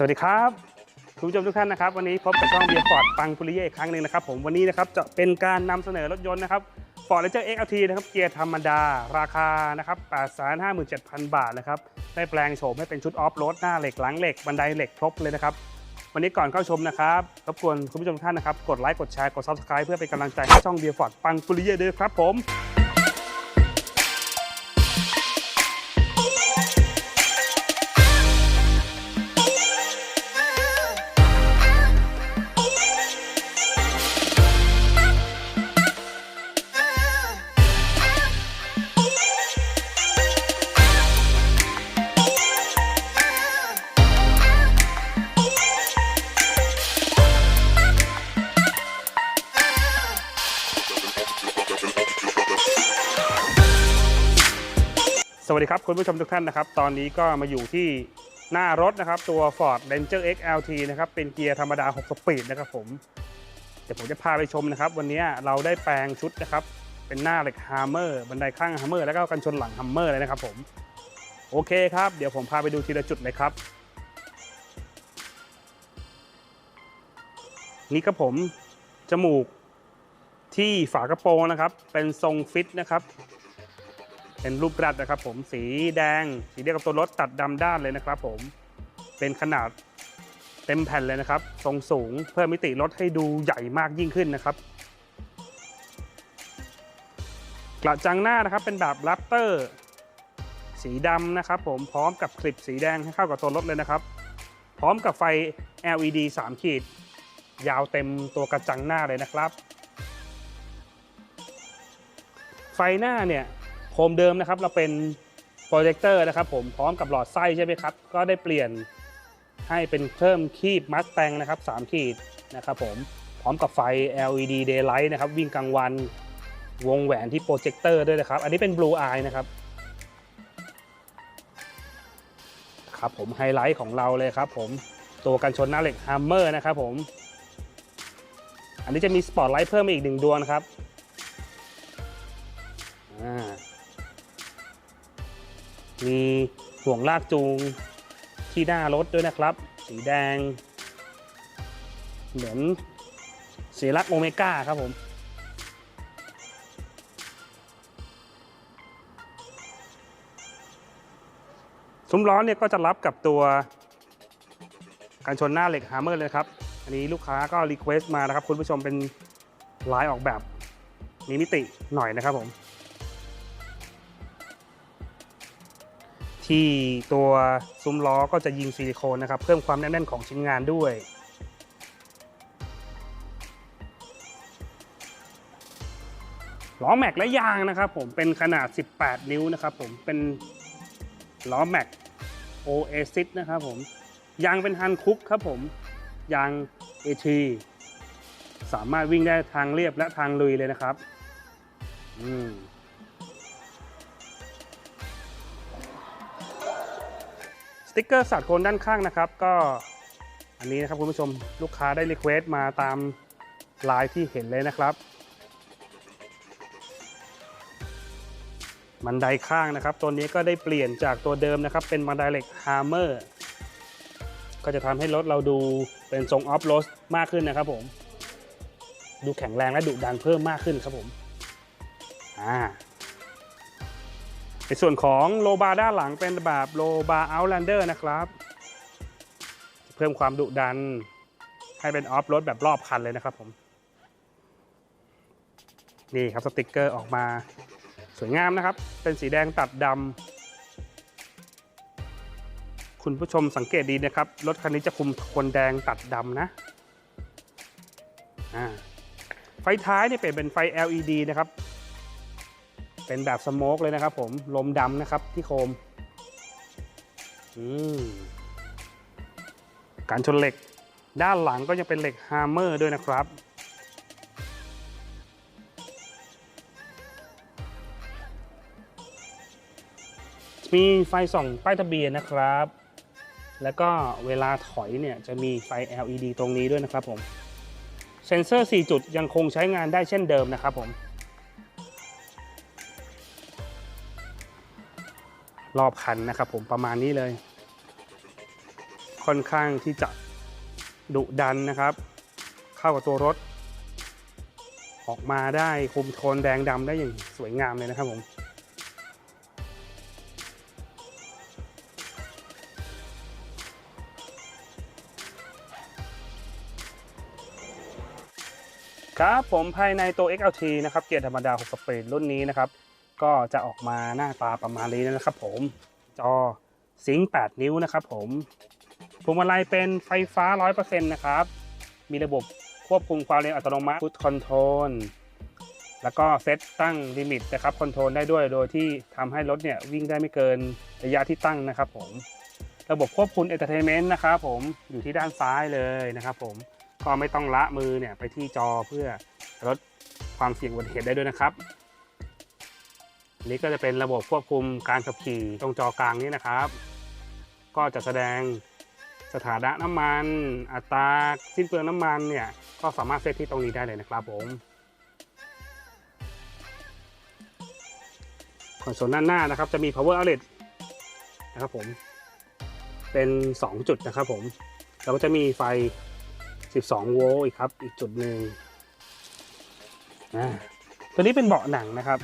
สวัสดีครับคุณผู้ชมทุกท่านนะครับ วันนี้พบกับช่องเบียร์ฟอร์ดปังปุริเย่อีกครั้งหนึ่งนะครับผมวันนี้นะครับจะเป็นการนำเสนอรถยนต์นะครับ Ford Ranger XLT นะครับเกียร์ธรรมดา ราคานะครับ857,000 บาทนะครับได้แปลงโฉมให้เป็นชุดออฟโรดหน้าเหล็กหลังเหล็กบันไดเหล็กครบเลยนะครับวันนี้ก่อนเข้าชมนะครับรบกวนคุณผู้ชมทุกท่านนะครับกดไลค์กดแชร์กด Subscribe เพื่อเป็นกำลังใจให้ช่องเบียร์ฟอร์ดปังปุริเย่ด้วยครับผม สวัสดีครับคุณผู้ชมทุกท่านนะครับ ตอนนี้ก็มาอยู่ที่หน้ารถนะครับตัว Ford Ranger XLT นะครับเป็นเกียร์ธรรมดา 6 สปีดนะครับผมเดี๋ยวผมจะพาไปชมนะครับ วันนี้เราได้แปลงชุดนะครับ เป็นหน้าเหล็กฮาร์เมอร์บันไดข้างฮาร์เมอร์แล้วก็กันชนหลังฮัมเมอร์เลยนะครับผมโอเคครับ เดี๋ยวผมพาไปดูทีละจุดเลยครับ นี่ครับผมจมูกที่ฝากระโปรงนะครับ เป็นทรงฟิตนะครับ เป็นรูประดนะครับผมสีแดง สีเดียวกับตัวรถตัดดำด้านเลยนะครับผมเป็นขนาดเต็มแผ่นเลยนะครับ ทรงสูงเพิ่มมิติรถให้ดูใหญ่มากยิ่งขึ้นนะครับ กระจังหน้านะครับเป็นแบบแรปเตอร์ สีดำนะครับ ผมพร้อมกับคลิปสีแดงให้เข้ากับตัวรถเลยนะครับ พร้อมกับไฟ LED 3 ขีด ยาวเต็มตัวกระจังหน้าเลยนะครับ ไฟหน้าเนี่ย คมเดิมนะครับ เราเป็นโปรเจคเตอร์นะครับ ผมพร้อมกับหลอดไส้ใช่ไหมครับ ก็ได้เปลี่ยนให้เป็นเพิ่มคีบมัสแตงนะครับ3ขีดนะครับ ผมพร้อมกับไฟ LED daylight นะครับ วิ่งกลางวันวงแหวนที่โปรเจคเตอร์ด้วยนะครับ อันนี้เป็น Blue Eye นะครับครับผมไฮไลท์ของเราเลยครับ ผมตัวกันชนหน้าเหล็ก Hammer นะครับ ผม อันนี้จะมีสปอตไลท์เพิ่มมาอีกหนึ่งดวงครับอ่า มีห่วงลากจูงที่หน้ารถด้วยนะครับ สีแดง เหมือนสีลักโอเมก้าครับผม ซุ้มล้อเนี่ยก็จะรับกับตัวการชนหน้าเหล็กฮาร์เมอร์เลยครับ อันนี้ลูกค้าก็รีเควสต์มานะครับ คุณผู้ชมเป็นลายออกแบบมีมิติหน่อยนะครับผม ที่ตัวซุ้มล้อก็จะยิงซิลิโคนนะครับเพิ่มความแน่นๆของชิ้นงานด้วยล้อแม็กและยางนะครับผมเป็นขนาด 18 นิ้วนะครับผมเป็นล้อแม็ก Oasis นะครับผมยางเป็นฮันคุกครับผมยาง AT สามารถวิ่งได้ทางเรียบและทางลุยเลยนะครับ อืม ติกเกอร์สัดโคนด้านข้างนะครับ ก็อันนี้นะครับคุณผู้ชมลูกค้าได้รีเควสต์มาตามลายที่เห็นเลยนะครับ บันไดข้างนะครับ ตัวนี้ก็ได้เปลี่ยนจากตัวเดิมนะครับ เป็นบันไดเหล็กฮาร์เมอร์ก็จะทำให้รถเราดูเป็นทรงออฟโรดมากขึ้นนะครับผม ดูแข็งแรงและดุดันเพิ่มมากขึ้นครับผมอ่า ในส่วนของโลบาร์ด้านหลังเป็นแบบโลบาร์เอาท์แลนเดอร์นะครับ เพิ่มความดุดันให้เป็นออฟโรดแบบรอบคันเลยนะครับผม นี่ครับสติกเกอร์ออกมาสวยงามนะครับ เป็นสีแดงตัดดำ คุณผู้ชมสังเกตดีนะครับ รถคันนี้จะคุมโทนแดงตัดดำนะ ไฟท้ายเนี่ยเปลี่ยนเป็นไฟ LED นะครับ เป็นแบบสโมกเลยนะครับผมลมดำนะครับที่โคมอืมการชนเหล็ก ด้านหลังก็ยังเป็นเหล็กฮาร์เมอร์ด้วยนะครับมีไฟส่องป้ายทะเบียนนะครับ แล้วก็เวลาถอยเนี่ยจะมีไฟ LED ตรงนี้ด้วยนะครับผม เซ็นเซอร์ 4 จุดยังคงใช้งานได้เช่นเดิมนะครับผม รอบคันนะครับผมประมาณนี้เลย ค่อนข้างที่จะดุดันนะครับ เข้ากับตัวรถ ออกมาได้คุมโทนแดงดำได้อย่างสวยงามเลยนะครับผมครับผมภายในตัว XLT นะครับ เกียร์ธรรมดา 6 สปีดรุ่นนี้นะครับ ก็จะออกมาหน้าตาประมาณนี้นะครับผม จอซิงค์8นิ้วนะครับผมพวงมาลัยเป็นไฟฟ้า 100%นะครับ มีระบบควบคุมความเร็วอัตโนมัติ Cruise Control แล้วก็เซตตั้งลิมิตนะครับคอนโทรลได้ด้วย โดยที่ทำให้รถเนี่ยวิ่งได้ไม่เกินระยะที่ตั้งนะครับผม ระบบควบคุม Entertainment นะครับผมอยู่ที่ด้านซ้ายเลยนะครับผม ก็ไม่ต้องละมือเนี่ยไปที่จอเพื่อลดความเสี่ยงอุบัติเหตุได้ด้วยนะครับ นี้ก็จะเป็นระบบควบคุมการขับขี่ตรงจอกลางนี้นะครับ ก็จะแสดงสถานะน้ำมัน อัตราสิ้นเปลืองน้ำมันเนี่ย ก็สามารถเซตที่ตรงนี้ได้เลยนะครับผมคอนโซลด้านหน้านะครับจะมี power outlet นะครับผม เป็น 2 จุดนะครับผมแล้วก็จะมีไฟ 12 โวลต์อีกครับ อีกจุดหนึ่งอ่าตัวนี้เป็นเบาะหนังนะครับ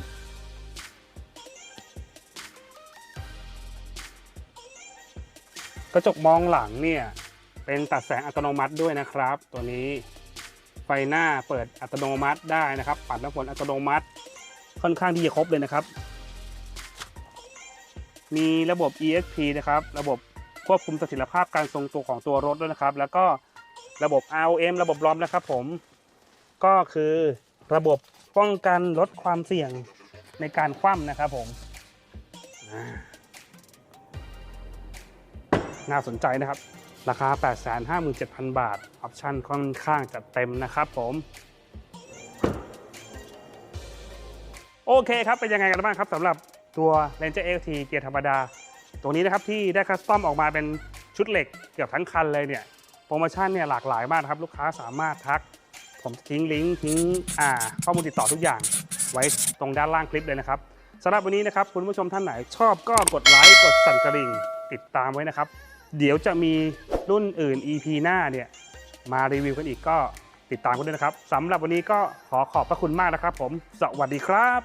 กระจกมองหลังเนี่ยเป็นตัดแสงอัตโนมัติด้วยนะครับ ตัวนี้ไฟหน้าเปิดอัตโนมัติได้นะครับ ปัดน้ำฝนอัตโนมัติค่อนข้างที่จะครบเลยนะครับ มีระบบ ESP นะครับ ระบบควบคุมเสถียรภาพการทรงตัวของตัวรถด้วยนะครับ แล้วก็ระบบ ROM ระบบรอมนะครับผม ก็คือระบบป้องกันลดความเสี่ยงในการคว่ำนะครับผมอ่า น่าสนใจนะครับ ราคา 857,000 บาท ออปชั่นค่อนข้างจะเต็มนะครับผมโอเคครับ เป็นยังไงกันบ้างครับสำหรับตัว Ranger XT เกียร์ธรรมดาตรงนี้นะครับที่ได้คัสตอมออกมาเป็นชุดเหล็กเกือบทั้งคันเลยเนี่ยโปรโมชั่นเนี่ยหลากหลายมากครับ ลูกค้าสามารถทัก ผมทิ้งลิงก์ทิ้งอ่าข้อมูลติดต่อทุกอย่าง ไว้ตรงด้านล่างคลิปเลยนะครับสำหรับวันนี้นะครับคุณผู้ชมท่านไหนชอบก็กดไลค์กดสั่นกระดิ่ง ติดตามไว้นะครับ เดี๋ยวจะมีรุ่นอื่น EP หน้าเนี่ยมารีวิวกันอีกก็ติดตามกันด้วยนะครับสำหรับวันนี้ก็ขอขอบพระคุณมากนะครับผม สวัสดีครับ